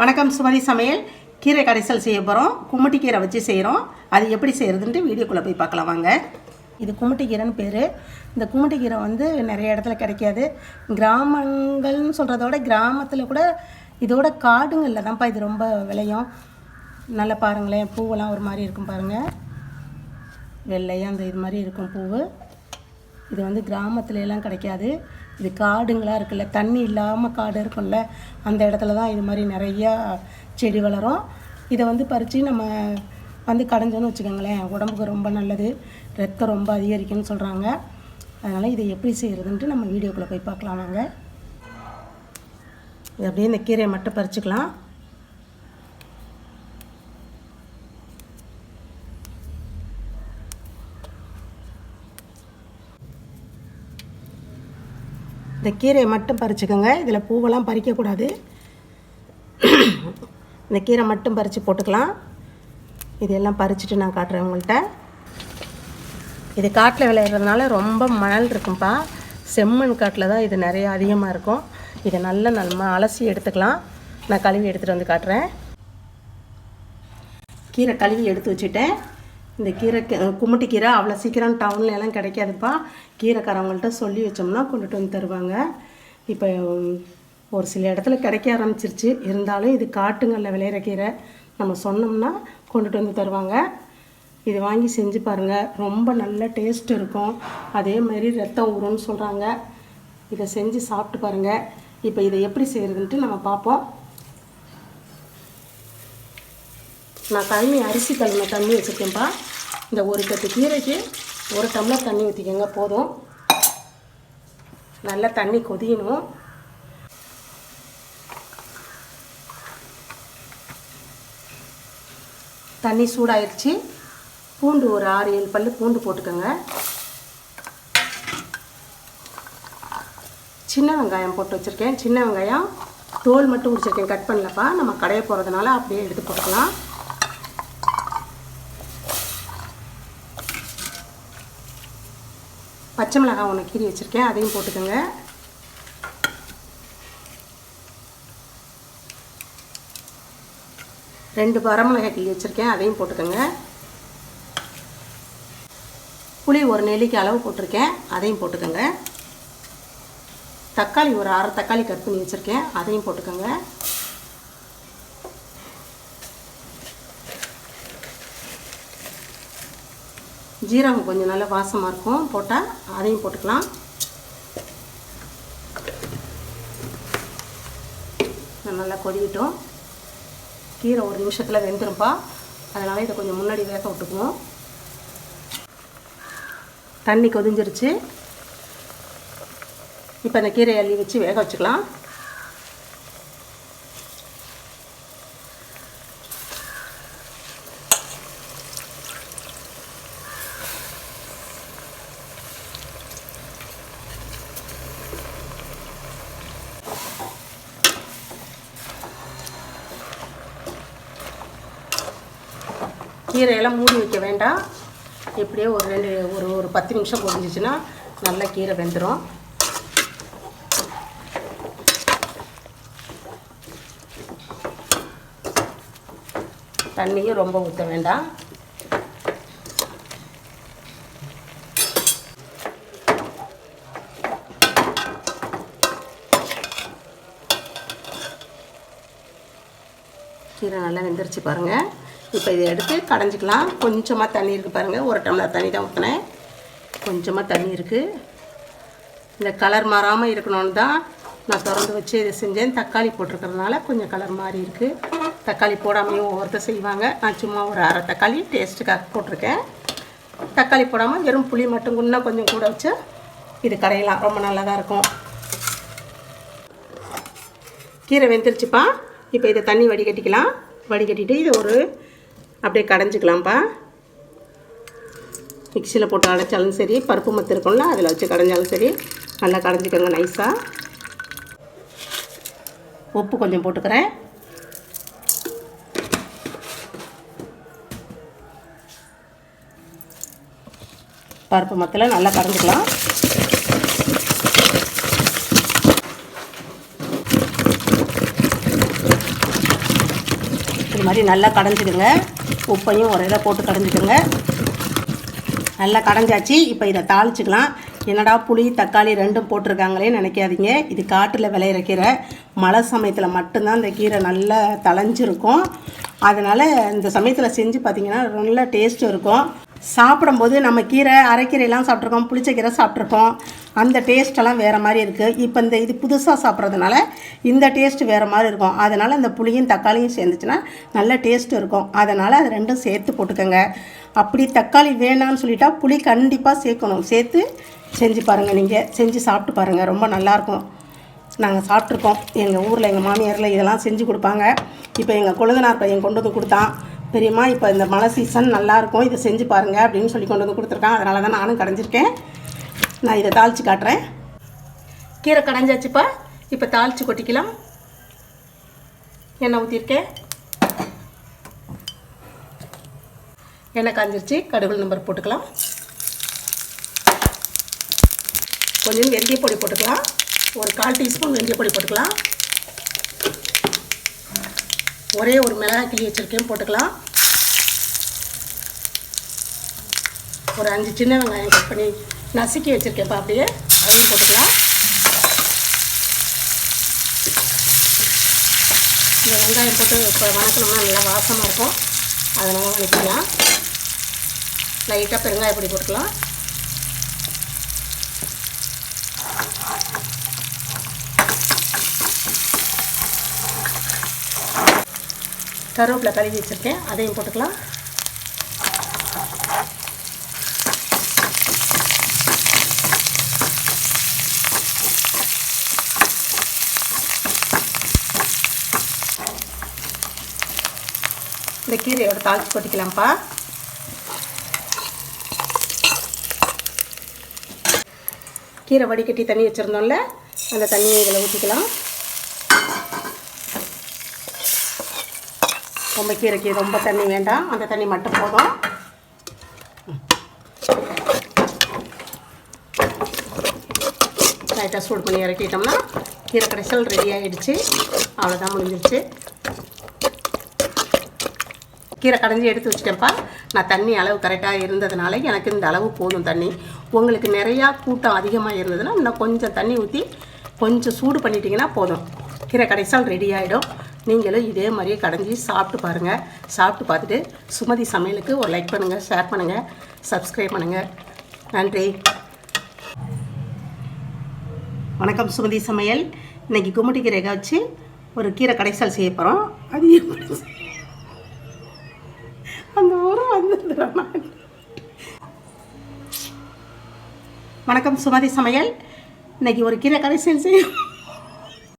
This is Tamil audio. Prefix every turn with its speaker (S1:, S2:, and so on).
S1: வணக்கம் சுமதி சமையல். கீரை கடைசல் செய்ய போகிறோம் கும்மட்டி கீரை வச்சு செய்கிறோம் அது எப்படி செய்கிறதுன்ட்டு வீடியோக்குள்ளே போய் பார்க்கலாம் வாங்க. இது கும்மட்டி கீரைன்னு பேர். இந்த கும்மட்டி கீரை வந்து நிறைய இடத்துல கிடைக்காது. கிராமங்கள்னு சொல்கிறத விட கிராமத்தில் கூட இதோட காடுங்களில் தான்ப்பா இது ரொம்ப விளையும். நல்லா பாருங்களேன். பூவெல்லாம் ஒரு மாதிரி இருக்கும் பாருங்கள் வெள்ளையாக அந்த இது மாதிரி இருக்கும் பூவு. இது வந்து கிராமத்துல எல்லாம் கிடைக்காது. இது காடுங்களாக இருக்குல்ல தண்ணி இல்லாமல் காடு இருக்கும்ல அந்த இடத்துல தான் இது மாதிரி நிறையா செடி வளரும். இதை வந்து பறித்து நம்ம வந்து கடைஞ்சோன்னு வச்சுக்கோங்களேன் உடம்புக்கு ரொம்ப நல்லது ரத்தம் ரொம்ப அதிகரிக்குன்னு சொல்கிறாங்க அதனால் இதை எப்படி செய்கிறதுன்ட்டு நம்ம வீடியோக்குள்ளே போய் பார்க்கலாம் நாங்கள் இது அப்படியே இந்த கீரையை மட்டும் பறிச்சுக்கலாம். இந்த கீரையை மட்டும் பறிச்சுக்கோங்க. இதில் பூவெல்லாம் பறிக்கக்கூடாது. இந்த கீரை மட்டும் பறித்து போட்டுக்கலாம். இதெல்லாம் பறிச்சுட்டு நான் காட்டுறேன் உங்கள்கிட்ட. இது காட்டில் விளையிறதுனால ரொம்ப மணல் இருக்கும்ப்பா. செம்மண் காட்டில் தான் இது நிறைய அதிகமாக இருக்கும். இதை நல்லா நம்ம அலசி எடுத்துக்கலாம். நான் கழுவி எடுத்துகிட்டு வந்து காட்டுறேன். கீரை கழுவி எடுத்து வச்சுட்டேன். இந்த கீரை க- கும்மிட்டி கீரை அவ்வளோ சீக்கிரம் டவுனில் எல்லாம் கிடைக்காதுப்பா. கீரைக்காரவங்கள்ட்ட சொல்லி வச்சோம்னா கொண்டுட்டு வந்து தருவாங்க. இப்போ ஒரு சில இடத்துல கிடைக்க ஆரம்பிச்சிருச்சு. இருந்தாலும் இது காட்டுங்களில் விளையிற கீரை நம்ம சொன்னோம்னா கொண்டுட்டு வந்து தருவாங்க. இது வாங்கி செஞ்சு பாருங்கள் ரொம்ப நல்ல டேஸ்ட் இருக்கும். அதே மாதிரி ரத்தம் ஊறும்னு சொல்கிறாங்க இதை செஞ்சு சாப்பிட்டு பாருங்கள் இப்போ இதை எப்படி செய்கிறதுன்ட்டு நம்ம பார்ப்போம். நான் தண்ணி அரிசி கழுவின தண்ணி வச்சுருக்கேன்ப்பா. இந்த ஒரு கட்டு கீரைக்கு ஒரு டம்ளர் தண்ணி ஊற்றிக்கோங்க போதும். நல்லா தண்ணி கொதியணும் தண்ணி சூடாயிருச்சு. பூண்டு ஒரு ஆறு ஏழு பல்லு பூண்டு போட்டுக்கோங்க. சின்ன வெங்காயம் போட்டு வச்சுருக்கேன். சின்ன வெங்காயம் தோல் மட்டும் உரிச்சிருக்கேன். கட் பண்ணலப்பா. நம்ம கடையை போகிறதுனால அப்படியே எடுத்து போட்டுக்கலாம். பச்சை மிளகாய் ஒன்று கீறி வச்சுருக்கேன் அதையும் போட்டுக்கோங்க. ரெண்டு வரமிளகாய் கிள்ளி வச்சுருக்கேன் அதையும் போட்டுக்கோங்க. புளி ஒரு நெல்லிக்கு அளவு போட்டிருக்கேன் அதையும் போட்டுக்கோங்க. தக்காளி ஒரு அரை தக்காளி கட் பண்ணி வச்சுருக்கேன் அதையும் போட்டுக்கோங்க. ஜீரகம் கொஞ்சம் நல்லா வாசமாக இருக்கும். போட்டால் அதையும் போட்டுக்கலாம். நல்லா கொதிக்கிட்டோம். கீரை ஒரு நிமிஷத்தில் வெந்துரும்பா. அதனால் இதை கொஞ்சம் முன்னாடி வேக விட்டுக்குவோம். தண்ணி கொதிஞ்சிருச்சு. இப்போ அந்த கீரையை அள்ளி வச்சு வேக வச்சுக்கலாம். கீரையெல்லாம் மூடி வைக்க வேண்டாம். எப்படியே ஒரு ரெண்டு ஒரு ஒரு பத்து நிமிஷம் கொதிஞ்சிச்சுன்னா நல்லா கீரை வெந்துடும் தண்ணியும் ரொம்ப ஊற்ற வேண்டாம். கீரை நல்லா வெந்துருச்சு பாருங்கள் இப்போ இதை எடுத்து கடைஞ்சிக்கலாம். கொஞ்சமாக தண்ணி இருக்குது பாருங்கள் ஒரு டம்ளர் தண்ணி தான் ஊற்றினேன் கொஞ்சமாக தண்ணி இருக்குது இந்த கலர் மாறாமல் இருக்கணும்னு தான் நான் திறந்து வச்சு இதை செஞ்சேன். தக்காளி போட்டிருக்கறதுனால கொஞ்சம் கலர் மாறி இருக்குது தக்காளி போடாமையும் ஒவ்வொருத்தர் செய்வாங்க. நான் சும்மா ஒரு அரை தக்காளி டேஸ்ட்டுக்காக போட்டிருக்கேன். தக்காளி போடாமல் வெறும் புளி மட்டும் இன்னும் கொஞ்சம் கூட வச்சு இது கடையலாம் ரொம்ப நல்லா தான் இருக்கும். கீரை வெந்துருச்சுப்பா. இப்போ இதை தண்ணி வடிகட்டிக்கலாம். வடிகட்டிட்டு இதை ஒரு அப்படியே கடைஞ்சிக்கலாம்ப்பா. மிக்சியில் போட்டு அடைச்சாலும் சரி பருப்பு மத்து இருக்கும்ல அதில் வச்சு கடைஞ்சாலும் சரி நல்லா கடைஞ்சிக்கோங்க நைஸாக உப்பு கொஞ்சம் போட்டுக்கிறேன். பருப்பு மத்தில் நல்லா கடைஞ்சிக்கலாம். இது மாதிரி நல்லா கடைஞ்சிடுங்க. உப்பையும் ஒரு போட்டு கடைஞ்சிக்கோங்க. நல்லா கடைஞ்சாச்சு. இப்போ இதை தாளிச்சிக்கலாம். என்னடா புளி தக்காளி ரெண்டும் போட்டிருக்காங்களே நினைக்காதீங்க. இது காட்டில் விளையிற கீரை. மழை சமயத்தில் மட்டும்தான் இந்த கீரை நல்லா தளைஞ்சிருக்கும் அதனால் இந்த சமயத்தில் செஞ்சு பார்த்தீங்கன்னா நல்ல டேஸ்ட்டும் இருக்கும். சாப்பிடும்போது நம்ம கீரை அரைக்கீரையெல்லாம் சாப்பிட்ருக்கோம் புளிச்ச கீரை சாப்பிட்ருக்கோம் அந்த டேஸ்ட்டெல்லாம் வேறு மாதிரி இருக்குது இப்போ இந்த இது புதுசாக சாப்பிட்றதுனால இந்த டேஸ்ட்டு வேறு மாதிரி இருக்கும். அதனால் அந்த புளியும் தக்காளியும் சேர்ந்துச்சுன்னா நல்ல டேஸ்ட்டு இருக்கும். அதனால் அது ரெண்டும் சேர்த்து போட்டுக்கோங்க. அப்படி தக்காளி வேணாம்னு சொல்லிட்டா புளி கண்டிப்பாக சேர்க்கணும். சேர்த்து செஞ்சு பாருங்கள் நீங்கள் செஞ்சு சாப்பிட்டு பாருங்கள் ரொம்ப நல்லாயிருக்கும் நாங்கள் சாப்பிட்ருக்கோம் எங்கள் ஊரில் எங்கள் மாமியாரில் இதெல்லாம் செஞ்சு கொடுப்பாங்க. இப்போ எங்கள் கொழுந்தனார் பையன் கொண்டு வந்து கொடுத்தான். பெரியம்மா இப்போ இந்த மழை சீசன் நல்லாயிருக்கும் இதை செஞ்சு பாருங்கள் அப்படின்னு சொல்லி கொண்டு வந்து கொடுத்துருக்கேன் அதனால தான் நானும் கடைஞ்சிருக்கேன் நான் இதை தாளித்து காட்டுறேன். கீரை கடைஞ்சாச்சுப்பா. இப்போ தாளித்து கொட்டிக்கலாம். எண்ணெய் ஊற்றிருக்கேன் எண்ணெய் காஞ்சிருச்சு. கடுகு நம்பர் போட்டுக்கலாம். கொஞ்சம் வெந்தய பொடி போட்டுக்கலாம். ஒரு கால் டீஸ்பூன் வெந்தய பொடி போட்டுக்கலாம். ஒரே ஒரு மிளகாய் கிளி வச்சுருக்கேன். போட்டுக்கலாம். ஒரு அஞ்சு சின்ன வெங்காயம் கட் பண்ணி நசுக்கி வச்சுருக்கேன்ப்பா அப்படியே அதையும் போட்டுக்கலாம். இந்த வெங்காயம் போட்டு இப்போ வணக்கணும்னா நல்லா வாசமாக இருக்கும். அதனால் வணக்கிக்கலாம் லைட்டாக பெருங்காய பொடி போட்டுக்கலாம். கருவேப்பிலை கழுவி வச்சுருக்கேன். அதையும் போட்டுக்கலாம். இந்த கீரையோட தாளிச்சு கொட்டிக்கலாம்ப்பா. கீரை வடிகட்டி தண்ணி வச்சுருந்தோம்ல அந்த தண்ணியை இதில் ஊற்றிக்கலாம் ரொம்ப கீரைக்கு ரொம்ப தண்ணி வேண்டாம். அந்த தண்ணி மட்டும் போதும். லைட்டாக சூடு பண்ணி இறக்கிட்டோம்னா கீரை கடைசல் ரெடி ஆகிடுச்சு அவ்வளோதான் முடிஞ்சிருச்சு. கீரை கடைஞ்சி எடுத்து வச்சிட்டேன்ப்பா. நான் தண்ணி அளவு கரெக்டாக இருந்ததுனால எனக்கு இந்த அளவு போதும் தண்ணி. உங்களுக்கு நிறையா கூட்டம் அதிகமாக இருந்ததுன்னா இன்னும் கொஞ்சம் தண்ணி ஊற்றி கொஞ்சம் சூடு பண்ணிட்டீங்கன்னா போதும். கீரை கடைசால் ரெடி ஆகிடும் நீங்களும் இதே மாதிரியே கடைஞ்சி சாப்பிட்டு பாருங்கள் சாப்பிட்டு பார்த்துட்டு சுமதி சமையலுக்கு ஒரு லைக் பண்ணுங்கள் ஷேர் பண்ணுங்கள் சப்ஸ்கிரைப் பண்ணுங்கள் நன்றி. வணக்கம் சுமதி சமையல். இன்னைக்கு கும்மிட்டி கீரை வச்சு ஒரு கீரை கடைசால் செய்ய போகிறோம் அது எப்படி அந்த உரம் வந்துடுறேன் வணக்கம் சுமதி சமையல். இன்னைக்கு ஒரு கீரை கடைசல் செய்ய